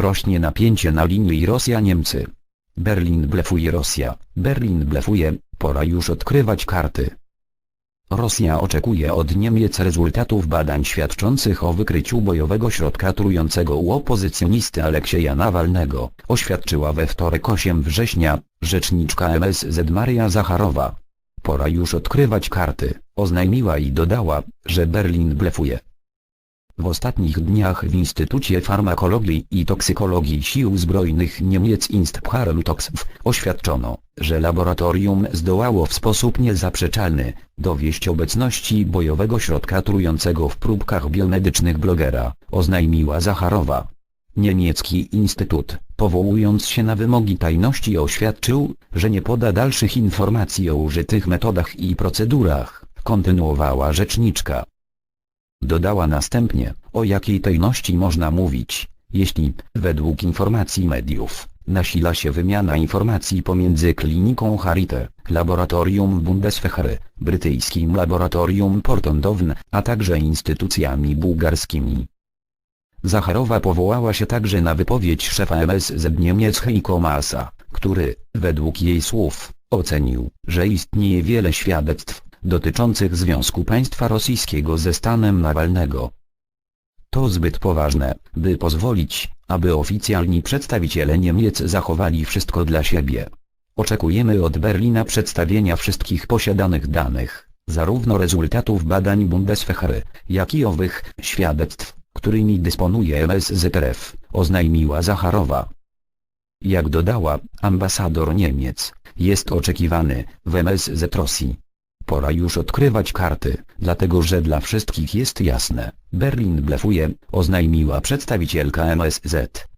Rośnie napięcie na linii Rosja-Niemcy. Berlin blefuje Rosja, Berlin blefuje, pora już odkrywać karty. Rosja oczekuje od Niemiec rezultatów badań świadczących o wykryciu bojowego środka trującego u opozycjonisty Aleksieja Nawalnego, oświadczyła we wtorek 8 września, rzeczniczka MSZ Maria Zacharowa. Pora już odkrywać karty, oznajmiła i dodała, że Berlin blefuje. W ostatnich dniach w Instytucie Farmakologii i Toksykologii Sił Zbrojnych Niemiec Instpharlutoxw oświadczono, że laboratorium zdołało w sposób niezaprzeczalny dowieść obecności bojowego środka trującego w próbkach biomedycznych blogera, oznajmiła Zacharowa. Niemiecki instytut, powołując się na wymogi tajności oświadczył, że nie poda dalszych informacji o użytych metodach i procedurach, kontynuowała rzeczniczka. Dodała następnie, o jakiej tajności można mówić, jeśli, według informacji mediów, nasila się wymiana informacji pomiędzy kliniką Harite, laboratorium Bundeswehry, brytyjskim laboratorium Portondowne, a także instytucjami bułgarskimi. Zacharowa powołała się także na wypowiedź szefa MSZ Niemiec Heiko Maasa, który, według jej słów, ocenił, że istnieje wiele świadectw, dotyczących związku państwa rosyjskiego ze stanem Nawalnego. To zbyt poważne, by pozwolić, aby oficjalni przedstawiciele Niemiec zachowali wszystko dla siebie. Oczekujemy od Berlina przedstawienia wszystkich posiadanych danych, zarówno rezultatów badań Bundeswehry, jak i owych świadectw, którymi dysponuje MSZRF, oznajmiła Zacharowa. Jak dodała, ambasador Niemiec, jest oczekiwany w MSZ Rosji. Pora już odkrywać karty, dlatego że dla wszystkich jest jasne, Berlin blefuje, oznajmiła przedstawicielka MSZ.